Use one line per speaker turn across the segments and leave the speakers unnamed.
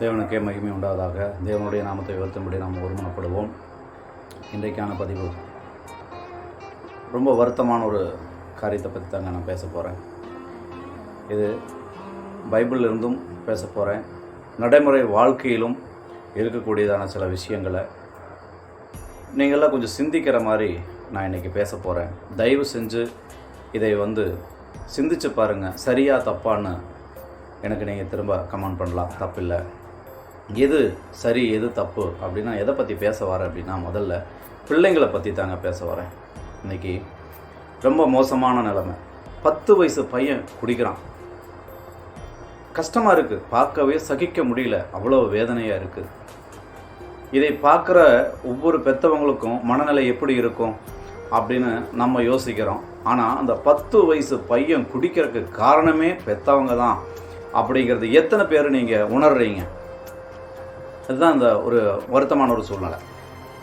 தேவனுக்கே மகிமை உண்டாவதாக. தேவனுடைய நாமத்தை உயர்த்தும்படி நாம் ஒருமனப்படுவோம். இன்றைக்கான பதிவு ரொம்ப வருத்தமான ஒரு காரியத்தை பற்றி தாங்க நான் பேச போகிறேன் இது பைபிளிலிருந்தும் பேச போகிறேன் நடைமுறை வாழ்க்கையிலும் இருக்கக்கூடியதான சில விஷயங்களை நீங்களாம் கொஞ்சம் சிந்திக்கிற மாதிரி நான் இன்றைக்கி பேச போகிறேன் தயவு செஞ்சு இதை வந்து சிந்திச்சு பாருங்கள் சரியாக தப்பான்னு எனக்கு நீங்கள் திரும்ப கமெண்ட் பண்ணலாம். தப்பில்லை. எது சரி எது தப்பு அப்படின்னா எதை பற்றி பேச வரேன் அப்படின்னா முதல்ல பிள்ளைங்களை பற்றி தாங்க பேச வரேன் இன்னைக்கு ரொம்ப மோசமான நிலைமை. பத்து வயசு பையன் குடிக்கிறான். கஷ்டமாக இருக்குது பார்க்கவே சகிக்க முடியல. அவ்வளோ வேதனையாக இருக்குது இதை பார்க்குற ஒவ்வொரு பெற்றவங்களுக்கும் மனநிலை எப்படி இருக்கும் அப்படின்னு நம்ம யோசிக்கிறோம். ஆனால் அந்த பத்து வயசு பையன் குடிக்கிறதுக்கு காரணமே பெற்றவங்க தான் அப்படிங்கிறது எத்தனை பேர் நீங்கள் உணர்றீங்க? அதுதான் அந்த ஒரு வருத்தமான ஒரு சூழ்நிலை.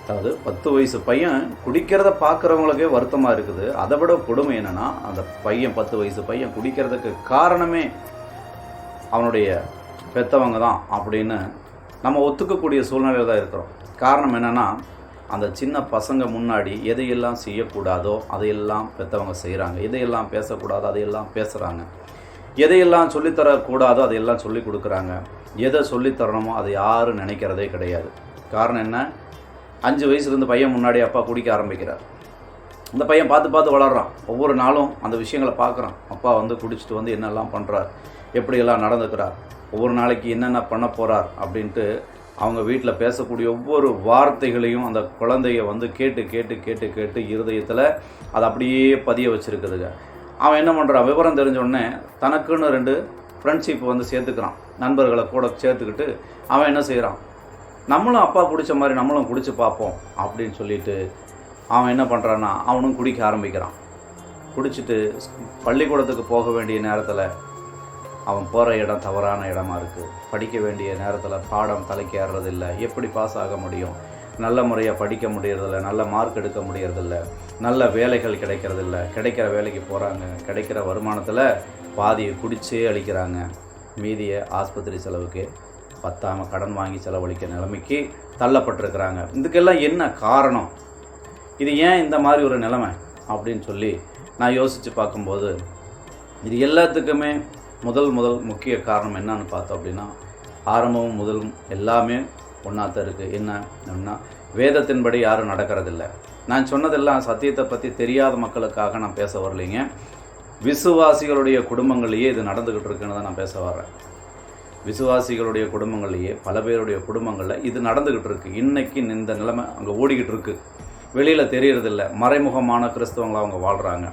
அதாவது பத்து வயசு பையன் குடிக்கிறத பார்க்குறவங்களுக்கே வருத்தமாக இருக்குது. அதை விட கொடுமை என்னென்னா அந்த பையன் பத்து வயசு பையன் குடிக்கிறதுக்கு காரணமே அவனுடைய பெற்றவங்க தான் அப்படின்னு நம்ம ஒத்துக்கக்கூடிய சூழ்நிலையில் தான் இருக்கிறோம். காரணம் என்னென்னா அந்த சின்ன பசங்க முன்னாடி எதையெல்லாம் செய்யக்கூடாதோ அதையெல்லாம் பெற்றவங்க செய்கிறாங்க எதையெல்லாம் பேசக்கூடாதோ அதையெல்லாம் பேசுகிறாங்க எதையெல்லாம் சொல்லித்தரக்கூடாதோ அதையெல்லாம் சொல்லி கொடுக்குறாங்க. எதை சொல்லித்தரணுமோ அதை யாரும் நினைக்கிறதே கிடையாது. காரணம் என்ன? அஞ்சு வயசுலேருந்து பையன் முன்னாடி அப்பா குடிக்க ஆரம்பிக்கிறார். இந்த பையன் பார்த்து பார்த்து வளர்கிறான் ஒவ்வொரு நாளும் அந்த விஷயங்களை பார்க்குறான். அப்பா வந்து குடிச்சிட்டு வந்து என்னெல்லாம் பண்ணுறார் எப்படியெல்லாம் நடந்துக்கிறார் ஒவ்வொரு நாளைக்கு என்னென்ன பண்ண போகிறார் அப்படின்ட்டு அவங்க வீட்டில் பேசக்கூடிய ஒவ்வொரு வார்த்தைகளையும் அந்த குழந்தைய வந்து கேட்டு கேட்டு கேட்டு கேட்டு இருதயத்தில் அதை அப்படியே பதிய வச்சுருக்குதுங்க. அவன் என்ன பண்ணுறான் விவரம் தெரிஞ்சோடனே தனக்குன்னு ரெண்டு ஃப்ரெண்ட்ஷிப் வந்து சேர்த்துக்கிறான். நண்பர்களை கூட சேர்த்துக்கிட்டு அவன் என்ன செய்கிறான் நம்மளும் அப்பா குடித்த மாதிரி நம்மளும் குடித்து பார்ப்போம் அப்படின்னு சொல்லிட்டு அவன் என்ன பண்ணுறான்னா அவனும் குடிக்க ஆரம்பிக்கிறான். குடிச்சிட்டு பள்ளிக்கூடத்துக்கு போக வேண்டிய நேரத்தில் அவன் போகிற இடம் தவறான இடமா இருக்குது படிக்க வேண்டிய நேரத்தில் பாடம் தலைக்கு எப்படி பாஸ் ஆக முடியும்? நல்ல முறையாக படிக்க முடியறதில்ல நல்ல மார்க் எடுக்க முடியறதில்ல நல்ல வேலைகள் கிடைக்கிறதில்ல கிடைக்கிற வேலைக்கு போகிறாங்க கிடைக்கிற வருமானத்தில் பாதியை குடிச்சே அழிக்கிறாங்க. மீதியை ஆஸ்பத்திரி செலவுக்கு பத்தாம கடன் வாங்கி செலவழிக்க நிலைமைக்கு தள்ளப்பட்டிருக்கிறாங்க. இதுக்கெல்லாம் என்ன காரணம்? இது ஏன் இந்த மாதிரி ஒரு நிலைமை? அப்படின்னு சொல்லி நான் யோசித்து பார்க்கும்போது இது எல்லாத்துக்குமே முதல் முதல் முக்கிய காரணம் என்னன்னு பார்த்தோம் அப்படின்னா ஆரம்பமும் முதலும் எல்லாமே ஒன்றாத்தான் இருக்குது என்ன அப்படின்னா வேதத்தின்படி யாரும் நடக்கிறதில்ல. நான் சொன்னதெல்லாம் சத்தியத்தை பற்றி தெரியாத மக்களுக்காக நான் பேச வரலைங்க. விசுவாசிகளுடைய குடும்பங்களையே இது நடந்துக்கிட்டு இருக்குன்னு தான் நான் பேச வர்றேன். விசுவாசிகளுடைய குடும்பங்கள்லேயே பல பேருடைய குடும்பங்களில் இது நடந்துக்கிட்டு இருக்குது இன்றைக்கி இந்த நிலைமை அங்கே ஓடிக்கிட்டு இருக்கு. வெளியில் தெரியறதில்ல. மறைமுகமான கிறிஸ்தவங்களாக அவங்க வாழ்கிறாங்க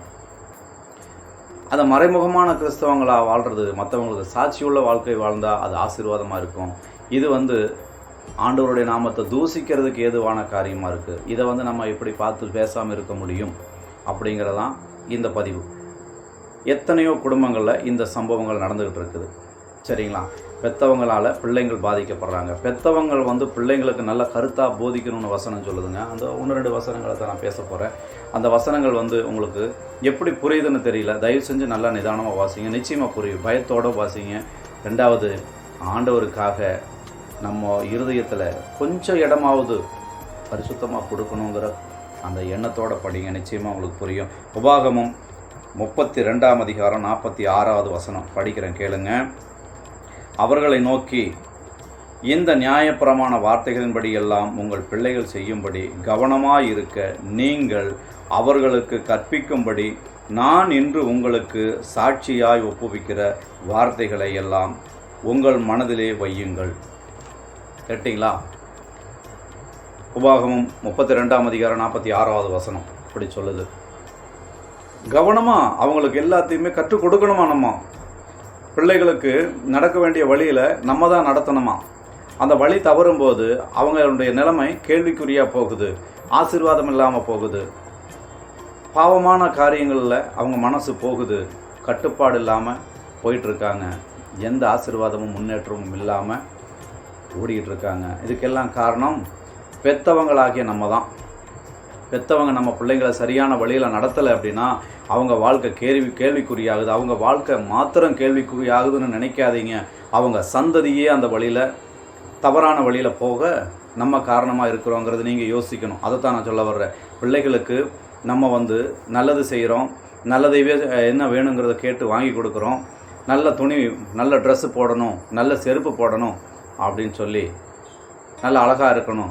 அந்த மறைமுகமான கிறிஸ்தவங்களாக வாழ்கிறது மற்றவங்களுக்கு சாட்சியுள்ள வாழ்க்கை வாழ்ந்தால் அது ஆசீர்வாதமாக இருக்கும். இது வந்து ஆண்டவருடைய நாமத்தை தூசிக்கிறதுக்கு ஏதுவான காரியமாக இருக்குது இதை வந்து நம்ம எப்படி பார்த்து பேசாமல் இருக்க முடியும்? அப்படிங்கிறதான் இந்த பதிவு. எத்தனையோ குடும்பங்களில் இந்த சம்பவங்கள் நடந்துக்கிட்டு இருக்குது. சரிங்களா? பெத்தவங்களால் பிள்ளைங்கள் பாதிக்கப்படுறாங்க. பெத்தவங்கள் வந்து பிள்ளைங்களுக்கு நல்ல கருத்தாக போதிக்கணும்னு வசனம் சொல்லுதுங்க. அந்த ஒன்று ரெண்டு வசனங்களை தான் நான் பேச போகிறேன் அந்த வசனங்கள் வந்து உங்களுக்கு எப்படி புரியுதுன்னு தெரியல. தயவு செஞ்சு நல்லா நிதானமாக வாசிங்க. நிச்சயமாக புரியும். பயத்தோடு வாசிங்க. ரெண்டாவது ஆண்டவருக்காக நம்ம இருதயத்தில் கொஞ்சம் இடமாவது பரிசுத்தமாக கொடுக்கணுங்கிற அந்த எண்ணத்தோட படிங்க. நிச்சயமாக உங்களுக்கு புரியும். உபாகமும் முப்பத்தி ரெண்டாம் அதிகாரம் நாற்பத்தி ஆறாவது வசனம். படிக்கிறேன் கேளுங்க. அவர்களை நோக்கி இந்த நியாயப்பிரமான வார்த்தைகளின்படி எல்லாம் உங்கள் பிள்ளைகள் செய்யும்படி கவனமாக இருக்க நீங்கள் அவர்களுக்கு கற்பிக்கும்படி நான் இன்று உங்களுக்கு சாட்சியாய் ஒப்புவிக்கிற வார்த்தைகளை எல்லாம் உங்கள் மனதிலே வையுங்கள். கேட்டிங்களா? உபாகமும் முப்பத்தி ரெண்டாம் அதிகாரம் நாற்பத்தி ஆறாவது வசனம். அப்படி சொல்லுது. கவனமாக அவங்களுக்கு எல்லாத்தையுமே கற்றுக் கொடுக்கணுமா நம்ம? பிள்ளைகளுக்கு நடக்க வேண்டிய வழியில் நம்ம தான் நடத்தணுமா? அந்த வழி தவறும்போது அவங்களுடைய நிலைமை கேள்விக்குறியாக போகுது. ஆசீர்வாதம் இல்லாமல் போகுது. பாவமான காரியங்களில் அவங்க மனசு போகுது. கட்டுப்பாடு இல்லாமல் போயிட்டுருக்காங்க எந்த ஆசீர்வாதமும் முன்னேற்றமும் இல்லாமல் ஓடிக்கிட்டு இருக்காங்க இதுக்கெல்லாம் காரணம் பெத்தவங்களாகிய நம்ம தான் பெத்தவங்க நம்ம பிள்ளைங்களை சரியான வழியில் நடத்தலை அப்படின்னா அவங்க வாழ்க்கை கேள்வி கேள்விக்குறியாகுது. அவங்க வாழ்க்கை மாத்திரம் கேள்விக்குறியாகுதுன்னு நினைக்காதீங்க. அவங்க சந்ததியே அந்த வழியில் தவறான வழியில் போக நம்ம காரணமாக இருக்கிறோங்கிறது நீங்கள் யோசிக்கணும். அதை தான் நான் சொல்ல வர்றேன். பிள்ளைகளுக்கு நம்ம வந்து நல்லது செய்கிறோம் நல்லதைவே என்ன வேணுங்கிறத கேட்டு வாங்கி கொடுக்குறோம். நல்ல துணி நல்ல ட்ரெஸ்ஸு போடணும். நல்ல செருப்பு போடணும். அப்படின்னு சொல்லி நல்ல அழகாக இருக்கணும்.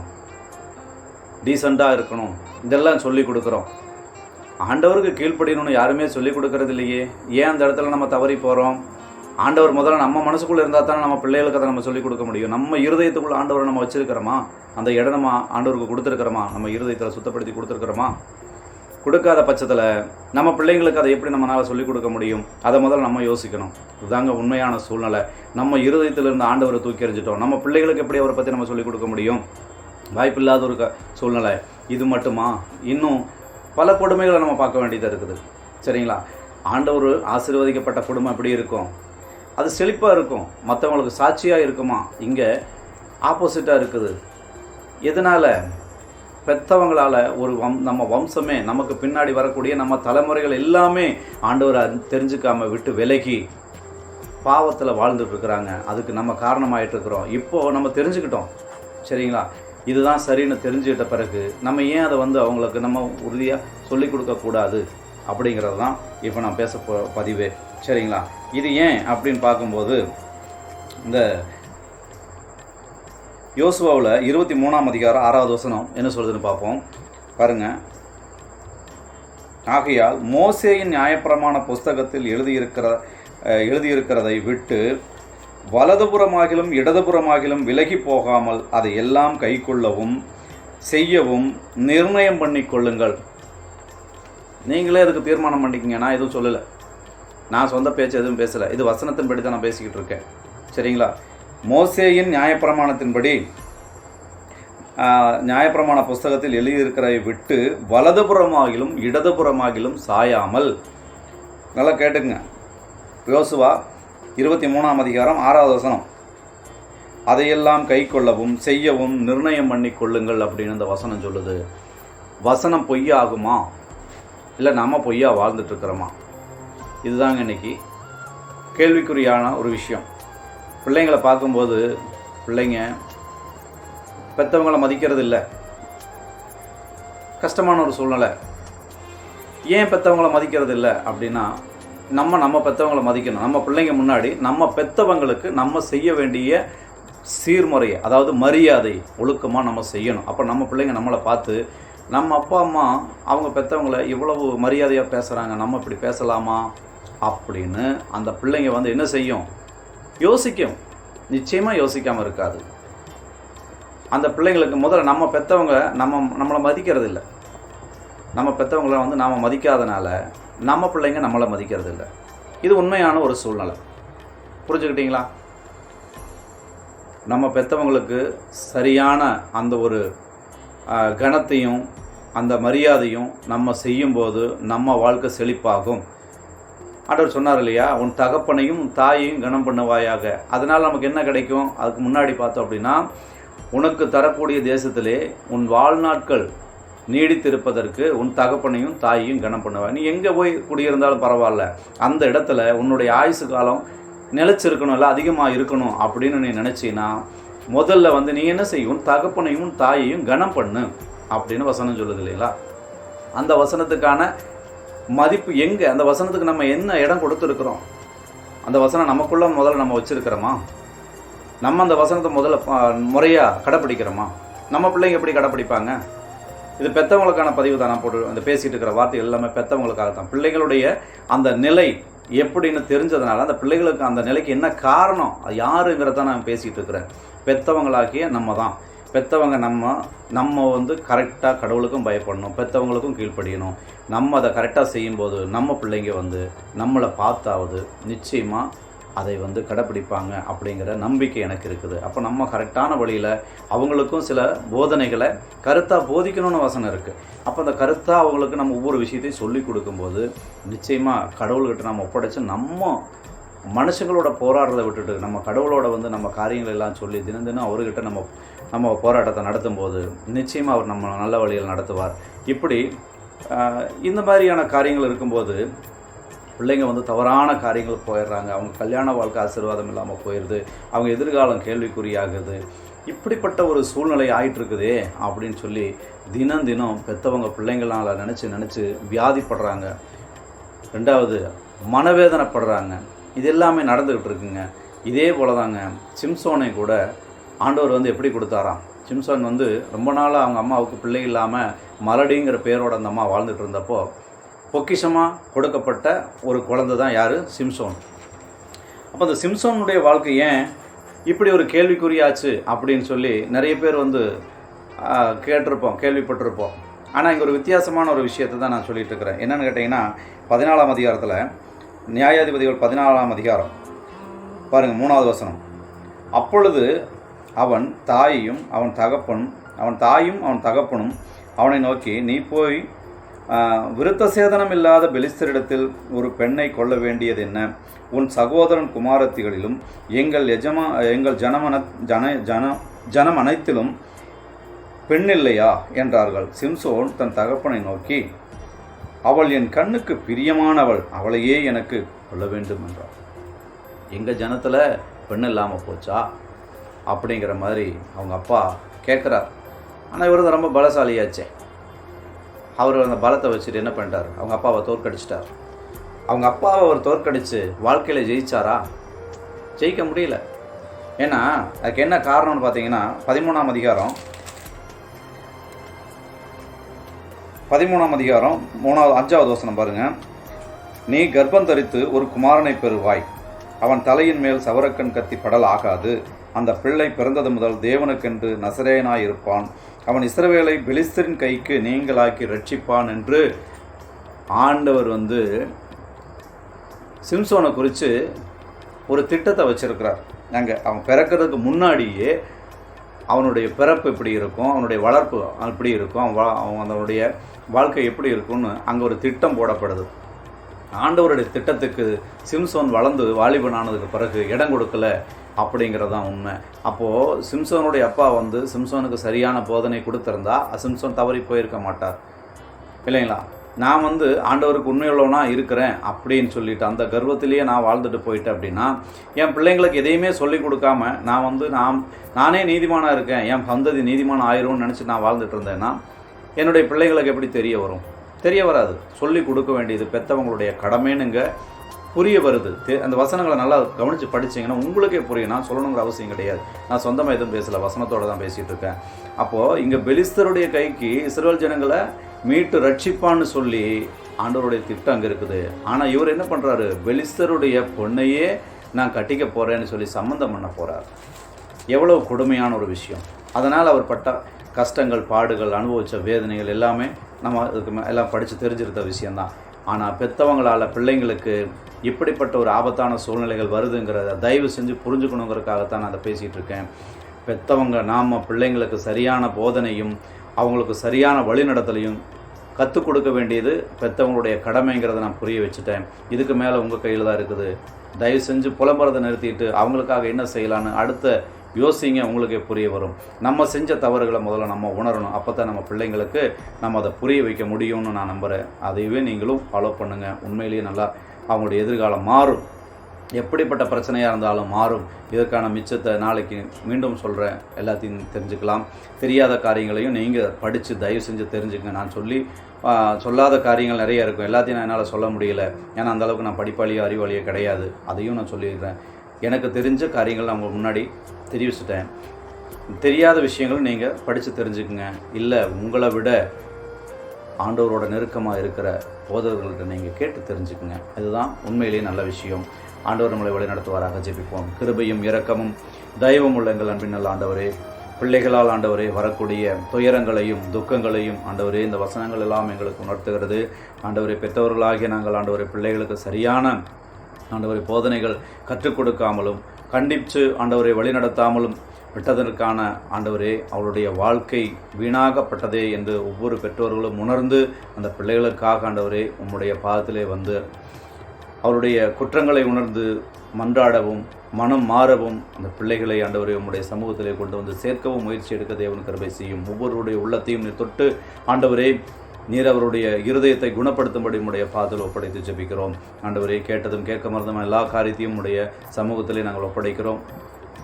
டீசெண்டாக இருக்கணும். இதெல்லாம் சொல்லி கொடுக்குறோம். ஆண்டவருக்கு கீழ்ப்படியணும்னு யாருமே சொல்லி கொடுக்கறது இல்லையே. ஏன் அந்த இடத்துல நம்ம தவறி போகிறோம் ஆண்டவர் முதல்ல நம்ம மனசுக்குள்ளே இருந்தால் தானே நம்ம பிள்ளைகளுக்கு அதை நம்ம சொல்லிக் கொடுக்க முடியும். நம்ம இருதயத்துக்குள்ள ஆண்டவரை நம்ம வச்சுருக்கிறோமா? அந்த இடம் நம்ம ஆண்டவருக்கு கொடுத்துருக்குறோமா? நம்ம இருதயத்தில் சுத்தப்படுத்தி கொடுத்துருக்குறோமா? கொடுக்காத பட்சத்தில் நம்ம பிள்ளைங்களுக்கு அதை எப்படி நம்மளால் சொல்லிக் கொடுக்க முடியும்? அதை முதல்ல நம்ம யோசிக்கணும். இதுதாங்க உண்மையான சூழ்நிலை. நம்ம இருதயத்தில் இருந்து ஆண்டவரை தூக்கி எறிஞ்சிட்டோம். நம்ம பிள்ளைகளுக்கு எப்படி அவரை பற்றி நம்ம சொல்லிக் கொடுக்க முடியும்? வாய்ப்பில்லாத ஒரு க- சூழ்நிலை. இது மட்டுமா? இன்னும் பல கொடுமைகளை நம்ம பார்க்க வேண்டியதாக இருக்குது. சரிங்களா? ஆண்டவர் ஆசீர்வதிக்கப்பட்ட குடும்பம் எப்படி இருக்கும்? அது செழிப்பாக இருக்கும். மற்றவங்களுக்கு சாட்சியாக இருக்குமா? இங்கே ஆப்போசிட்டாக இருக்குது. எதனால்? பெற்றவங்களால் ஒரு வம் நம்ம வம்சமே நமக்கு பின்னாடி வரக்கூடிய நம்ம தலைமுறைகள் எல்லாமே ஆண்டவரை தெரிஞ்சுக்காமல் விட்டு விலகி பாவத்தில் வாழ்ந்துட்டுருக்குறாங்க. அதுக்கு நம்ம காரணமாயிட்டு இருக்கிறோம் இப்போது நம்ம தெரிஞ்சுக்கிட்டோம். சரிங்களா? இதுதான் சரின்னு தெரிஞ்சுக்கிட்ட பிறகு நம்ம ஏன் அதை வந்து அவங்களுக்கு நம்ம உறுதியாக சொல்லிக் கொடுக்கக்கூடாது அப்படிங்கிறது தான் இப்போ நான் பேச போ பதிவு. சரிங்களா? இது ஏன் அப்படின்னு பார்க்கும்போது இந்த யோசுவாவில் இருபத்தி மூணாம் அதிகாரம் ஆறாவது வசனம் என்ன சொல்லுதுன்னு பார்ப்போம். பாருங்க. ஆகையால் மோசேயின் நியாயப்பிரமாண புஸ்தகத்தில் எழுதியிருக்கிற எழுதியிருக்கிறதை விட்டு வலதுபுறமாகிலும் இடதுபுறமாகிலும் விலகி போகாமல் அதை எல்லாம் கைக்கொள்ளவும் செய்யவும் நிர்ணயம் பண்ணி கொள்ளுங்கள். நீங்களே அதுக்கு தீர்மானம் பண்ணிக்கிங்க. நான் எதுவும் சொல்லலை. நான் சொந்த பேச்சு எதுவும் பேசலை. இது வசனத்தின்படி தான் நான் பேசிக்கிட்டு இருக்கேன். சரிங்களா? மோசேயின் நியாயப்பிரமாணத்தின்படி நியாயப்பிரமாண புஸ்தகத்தில் எழுதியிருக்கிறதை விட்டு வலதுபுறமாகிலும் இடதுபுறமாகிலும் சாயாமல். நல்லா கேட்டுங்க யோசுவா இருபத்தி மூணாம் அதிகாரம் ஆறாவது வசனம். அதையெல்லாம் கை கொள்ளவும் செய்யவும் நிர்ணயம் பண்ணி கொள்ளுங்கள் அப்படின்னு அந்த வசனம் சொல்லுது. வசனம் பொய்யாகுமா? இல்லை நாம் பொய்யா வாழ்ந்துட்டுருக்குறோமா இதுதாங்க இன்னைக்கு கேள்விக்குறியான ஒரு விஷயம். பிள்ளைங்களை பார்க்கும்போது பிள்ளைங்க பெற்றவங்களை மதிக்கிறது இல்லை கஷ்டமான ஒரு சூழ்நிலை. ஏன் பெற்றவங்கள மதிக்கிறது இல்லை அப்படின்னா நம்ம நம்ம பெற்றவங்களை மதிக்கணும். நம்ம பிள்ளைங்க முன்னாடி நம்ம பெற்றவங்களுக்கு நம்ம செய்ய வேண்டிய சீர்முறையை அதாவது மரியாதை ஒழுக்கமாக நம்ம செய்யணும். அப்போ நம்ம பிள்ளைங்க நம்மளை பார்த்து நம்ம அப்பா அம்மா அவங்க பெற்றவங்கள இவ்வளவு மரியாதையாக பேசுகிறாங்க நம்ம இப்படி பேசலாமா? அப்படின்னு அந்த பிள்ளைங்க வந்து என்ன செய்யும்? யோசிக்கும். நிச்சயமாக யோசிக்காமல் இருக்காது. அந்த பிள்ளைங்களுக்கு முதல்ல நம்ம பெற்றவங்க நம்ம நம்மளை மதிக்கிறது இல்லை நம்ம பெற்றவங்கள வந்து நாம் மதிக்காதனால நம்ம பிள்ளைங்க நம்மளை மதிக்கிறது இல்லை இது உண்மையான ஒரு சூழ்நிலை. புரிஞ்சுக்கிட்டீங்களா? நம்ம பெற்றவங்களுக்கு சரியான அந்த ஒரு கணத்தையும் அந்த மரியாதையும் நம்ம செய்யும்போது நம்ம வாழ்க்கை செழிப்பாகும். ஆண்டவர் சொன்னார் இல்லையா? உன் தகப்பனையும் உன் தாயையும் கனம் பண்ணுவாயாக. அதனால் நமக்கு என்ன கிடைக்கும்? அதுக்கு முன்னாடி பார்த்தோம் அப்படின்னா உனக்கு தரக்கூடிய தேசத்திலே உன் வாழ்நாட்கள் நீடித்திருப்பதற்கு உன் தகப்பனையும் தாயையும் கனம் பண்ணுவாய். நீ எங்கே போய் குடியிருந்தாலும் பரவாயில்ல. அந்த இடத்துல உன்னுடைய ஆயுசு காலம் நிலைச்சிருக்கணும் இல்லை அதிகமாக இருக்கணும் அப்படின்னு நீ நினச்சின்னா முதல்ல வந்து நீ என்ன செய்யும் உன் தகப்பனையும் தாயையும் கனம் பண்ணு அப்படின்னு வசனம் சொல்லுது இல்லைங்களா? அந்த வசனத்துக்கான மதிப்பு எங்கே? அந்த வசனத்துக்கு நம்ம என்ன இடம் கொடுத்துருக்குறோம்? அந்த வசனம் நமக்குள்ள முதல்ல நம்ம வச்சிருக்கிறோமா? நம்ம அந்த வசனத்தை முதல்ல முறையாக கடைப்பிடிக்கிறோமா? நம்ம பிள்ளைங்க எப்படி கடைப்பிடிப்பாங்க? இது பெற்றவங்களுக்கான பதிவு தான் நான் போட்டு அந்த பேசிகிட்டு இருக்கிற வார்த்தைகள் எல்லாமே பெற்றவங்களுக்காக தான். பிள்ளைகளுடைய அந்த நிலை எப்படின்னு தெரிஞ்சதுனால அந்த பிள்ளைகளுக்கு அந்த நிலைக்கு என்ன காரணம்? அது யாருங்கிறத நான் பேசிகிட்டு இருக்கிறேன். பெற்றவங்களாகிய நம்ம தான். பெற்றவங்க நம்ம நம்ம வந்து கரெக்டாக கடவுளுக்கும் பயப்படணும் பெற்றவங்களுக்கும் கீழ்ப்படியணும். நம்ம அதை கரெக்டாக செய்யும்போது நம்ம பிள்ளைங்க வந்து நம்மளை பார்த்தாவது நிச்சயமாக அதை வந்து கடைப்பிடிப்பாங்க அப்படிங்கிற நம்பிக்கை எனக்கு இருக்குது. அப்போ நம்ம கரெக்டான வழியில் அவங்களுக்கும் சில போதனைகளை கருத்தாக போதிக்கணும்னு வசனம் இருக்குது அப்போ அந்த கருத்தாக அவங்களுக்கு நம்ம ஒவ்வொரு விஷயத்தையும் சொல்லி கொடுக்கும்போது நிச்சயமாக கடவுள்கிட்ட நம்ம ஒப்படைச்சு நம்ம மனுஷங்களோட போராடுறதை விட்டுட்டு நம்ம கடவுளோட வந்து நம்ம காரியங்கள் எல்லாம் சொல்லி தினம் தினம் அவர்கிட்ட நம்ம நம்ம போராட்டத்தை நடத்தும் போது நிச்சயமாக அவர் நம்ம நல்ல வழியில் நடத்துவார். இப்படி இந்த மாதிரியான காரியங்கள் இருக்கும்போது பிள்ளைங்க வந்து தவறான காரியங்கள் போயிடுறாங்க. அவங்க கல்யாண வாழ்க்கை ஆசீர்வாதம் இல்லாமல் போயிடுது அவங்க எதிர்காலம் கேள்விக்குறியாகுது. இப்படிப்பட்ட ஒரு சூழ்நிலை ஆயிட்டுருக்குதே அப்படின்னு சொல்லி தினம் தினம் பெற்றவங்க பிள்ளைங்களால நினச்சி நினச்சி வியாதிப்படுறாங்க. ரெண்டாவது மனவேதனைப்படுறாங்க. இது எல்லாமே நடந்துக்கிட்டு இருக்குங்க இதே போல தாங்க சிம்சோனை கூட ஆண்டவர் வந்து எப்படி கொடுத்தாராம்? சிம்சோன் வந்து ரொம்ப நாளாக அவங்க அம்மாவுக்கு பிள்ளை இல்லாமல் மலடிங்கிற பேரோட அந்த அம்மா வாழ்ந்துட்டு இருந்தப்போ பொக்கிஷமாக கொடுக்கப்பட்ட ஒரு குழந்தை தான் யார்? சிம்சோன். அப்போ அந்த சிம்சோனுடைய வாழ்க்கை ஏன் இப்படி ஒரு கேள்விக்குறியாச்சு அப்படின்னு சொல்லி நிறைய பேர் வந்து கேட்டிருப்போம் கேள்விப்பட்டிருப்போம். ஆனால் இங்கே ஒரு வித்தியாசமான ஒரு விஷயத்தை தான் நான் சொல்லிட்டு இருக்கிறேன். என்னென்னு கேட்டிங்கன்னா பதினாலாம் அதிகாரத்தில் நியாயாதிபதிகள் பதினாலாம் அதிகாரம். பாருங்கள் மூணாவது வசனம். அப்பொழுது அவன் தாயையும் அவன் தகப்பனும் அவன் தாயும் அவன் தகப்பனும் அவனை நோக்கி நீ போய் விருத்த சேதனம் இல்லாத பெலிஸ்தரிடத்தில் ஒரு பெண்ணை கொள்ள வேண்டியது என்ன? உன் சகோதரன் குமாரத்திகளிலும் எங்கள் எஜமா எங்கள் ஜனமன ஜன ஜன ஜனம் அனைத்திலும் பெண்ணில்லையா? என்றார்கள். சிம்சோன் தன் தகப்பனை நோக்கி அவள் என் கண்ணுக்கு பிரியமானவள் அவளையே எனக்கு கொள்ள வேண்டும் என்றார் எங்கள் ஜனத்தில் பெண் இல்லாமல் போச்சா? அப்படிங்கிற மாதிரி அவங்க அப்பா கேட்குறார். ஆனால் இவர் தான் ரொம்ப பலசாலியாச்சே. அவர் அந்த பலத்தை வச்சுட்டு என்ன பண்ணிட்டார்? அவங்க அப்பாவை தோற்கடிச்சிட்டார். அவங்க அப்பாவை அவர் தோற்கடிச்சு வாழ்க்கையில் ஜெயிச்சாரா? ஜெயிக்க முடியல. ஏன்னா அதுக்கு என்ன காரணம்னு பார்த்தீங்கன்னா பதிமூணாம் அதிகாரம் பதிமூணாம் அதிகாரம் மூணாவது அஞ்சாவது வசனம் பாருங்க. நீ கர்ப்பம் தரித்து ஒரு குமாரனை பெறுவாய். அவன் தலையின் மேல் சவரக்கண் கத்தி படல் ஆகாது அந்த பிள்ளை பிறந்தது முதல் தேவனுக்கென்று நசரேனாயிருப்பான் அவன் இஸ்ரவேலை பெலிஸ்தரின் கைக்கு நீங்களாக்கி ரட்சிப்பான் என்று ஆண்டவர் வந்து சிம்சோனை குறித்து ஒரு திட்டத்தை வச்சுருக்கிறார். அங்கே அவன் பிறக்கிறதுக்கு முன்னாடியே அவனுடைய பிறப்பு எப்படி இருக்கும் அவனுடைய வளர்ப்பு எப்படி இருக்கும் அவன் அவன் அதனுடைய வாழ்க்கை எப்படி இருக்கும்னு அங்கே ஒரு திட்டம் போடப்படுது. ஆண்டவருடைய திட்டத்துக்கு சிம்சோன் வளர்ந்து வாலிபன் ஆனதுக்கு பிறகு இடம் கொடுக்கல அப்படிங்கிறது தான் உண்மை. அப்போது சிம்சோனுடைய அப்பா வந்து சிம்சோனுக்கு சரியான போதனை கொடுத்துருந்தா சிம்சோன் தவறி போயிருக்க மாட்டார். இல்லைங்களா? நான் வந்து ஆண்டவருக்கு உண்மையுள்ளவனா இருக்கிறேன் அப்படின்னு சொல்லிட்டு அந்த கர்வத்திலேயே நான் வாழ்ந்துட்டு போயிட்டேன் அப்படின்னா என் பிள்ளைங்களுக்கு எதையுமே சொல்லி கொடுக்காம நான் வந்து நான் நானே நீதிமானாக இருக்கேன் என் சந்ததி நீதிமானம் ஆயிரும்னு நினச்சி நான் வாழ்ந்துட்டு இருந்தேன்னா என்னுடைய பிள்ளைங்களுக்கு எப்படி தெரிய வரும்? தெரிய வராது. சொல்லி கொடுக்க வேண்டியது பெற்றவங்களுடைய கடமைனுங்க புரிய வருது. தெ- அந்த வசனங்களை நல்லா கவனித்து படிச்சீங்கன்னா உங்களுக்கே புரியும். நான் சொல்லணுங்கிற அவசியம் கிடையாது. நான் சொந்தமாக எதுவும் பேசலை. வசனத்தோடு தான் பேசிகிட்டு இருக்கேன். அப்போது இங்கே பெலிஸ்தருடைய கைக்கு இஸ்ரேல் ஜனங்களை மீட்டு ரட்சிப்பான்னு சொல்லி ஆண்டவருடைய திட்டம் அங்கே இருக்குது. ஆனால் இவர் என்ன பண்ணுறாரு பெலிஸ்தருடைய பொண்ணையே நான் கட்டிக்க போகிறேன்னு சொல்லி சம்மந்தம் பண்ண போகிறார் எவ்வளோ கொடுமையான ஒரு விஷயம். அதனால் அவர் பட்ட கஷ்டங்கள் பாடுகள் அனுபவித்த வேதனைகள் எல்லாமே நம்ம இதுக்கு மே- எல்லாம் படித்து தெரிஞ்சிருந்த விஷயந்தான் ஆனால் பெற்றவங்களால் பிள்ளைங்களுக்கு இப்படிப்பட்ட ஒரு ஆபத்தான சூழ்நிலைகள் வருதுங்கிறத தயவு செஞ்சு புரிஞ்சுக்கணுங்கிறதுக்காகத்தான் நான் அதை பேசிகிட்டு இருக்கேன். பெற்றவங்க நாம் பிள்ளைங்களுக்கு சரியான போதனையும் அவங்களுக்கு சரியான வழிநடத்தலையும் கற்றுக் கொடுக்க வேண்டியது பெற்றவங்களுடைய கடமைங்கிறத நான் புரிய வச்சுட்டேன். இதுக்கு மேலே உங்கள் கையில் தான் இருக்குது. தயவு செஞ்சு புலம்புறதை நிறுத்திட்டு அவங்களுக்காக என்ன செய்யலான்னு அடுத்த யோசிங்க உங்களுக்கே புரிய வரும். நம்ம செஞ்ச தவறுகளை முதல்ல நம்ம உணரணும். அப்போ தான் நம்ம பிள்ளைங்களுக்கு நம்ம அதை புரிய வைக்க முடியும்னு நான் நம்புகிறேன் அதையவே நீங்களும் ஃபாலோ பண்ணுங்கள் உண்மையிலேயே நல்லா அவங்களுடைய எதிர்காலம் மாறும். எப்படிப்பட்ட பிரச்சனையாக இருந்தாலும் மாறும். இதற்கான மிச்சத்தை நாளைக்கு மீண்டும் சொல்கிறேன் எல்லாத்தையும் தெரிஞ்சுக்கலாம். தெரியாத காரியங்களையும் நீங்கள் படித்து தயவு செஞ்சு தெரிஞ்சுங்க நான் சொல்லி சொல்லாத காரியங்கள் நிறைய இருக்கும். எல்லாத்தையும் நான் என்னால் சொல்ல முடியல. ஏன்னா அந்த அளவுக்கு நான் படிப்பாளியோ அறிவாளியோ கிடையாது. அதையும் நான் சொல்லிடுறேன். எனக்கு தெரிஞ்ச காரியங்கள் நான் உங்களுக்கு முன்னாடி தெரிவிச்சிட்டேன். தெரியாத விஷயங்களும் நீங்கள் படித்து தெரிஞ்சுக்குங்க. இல்லை உங்களை விட ஆண்டவரோட நெருக்கமாக இருக்கிற போதவர்கள்ட்ட நீங்கள் கேட்டு தெரிஞ்சுக்குங்க. இதுதான் உண்மையிலேயே நல்ல விஷயம். ஆண்டவர் நம்மளை வழிநடத்துவாராக ஜெபிப்போம். கிருபையும் இரக்கமும் தெய்வம் உள்ள எங்கள் அன்பின் நல்ல ஆண்டவரே. பிள்ளைகளால் ஆண்டவரே வரக்கூடிய துயரங்களையும் துக்கங்களையும் ஆண்டவரே இந்த வசனங்கள் எல்லாம் எங்களுக்கு உணர்த்துகிறது. ஆண்டவரை பெற்றவர்களாகிய நாங்கள் ஆண்டவரை பிள்ளைகளுக்கு சரியான ஆண்டவரை போதனைகள் கற்றுக் கொடுக்காமலும் கண்டித்து ஆண்டவரை வழிநடத்தாமலும் விட்டதற்கான ஆண்டவரே அவருடைய வாழ்க்கை வீணாகப்பட்டதே என்று ஒவ்வொரு பெற்றோர்களும் உணர்ந்து அந்த பிள்ளைகளுக்காக ஆண்டவரே உம்முடைய பாதத்திலே வந்து அவருடைய குற்றங்களை உணர்ந்து மன்றாடவும் மனம் மாறவும் அந்த பிள்ளைகளை ஆண்டவரை உம்முடைய சமூகத்திலே கொண்டு வந்து சேர்க்கவும் முயற்சி எடுக்க தேவன் கருவை செய்யும். ஒவ்வொருவருடைய உள்ளத்தையும் தொட்டு ஆண்டவரே நீர் அவருடைய இருதயத்தை குணப்படுத்தும்படி உடைய பாதல் ஒப்படைத்து ஜெபிக்கிறோம். ஆண்டவரே கேட்டதும் கேட்க மறந்தும் எல்லா காரியத்தையும் உடைய சமூகத்திலே நாங்கள் ஒப்படைக்கிறோம்.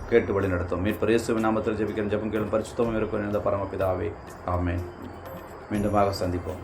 கேட்டு வழி நடத்தும் மீட்பர் இயேசுவின் நாமத்தில் ஜெபிக்கிற ஜெபம் கேளும் பரிசுத்தமும் இருக்கும். இந்த பரமபிதாவே. ஆமென். மீண்டுமாக சந்திப்போம்.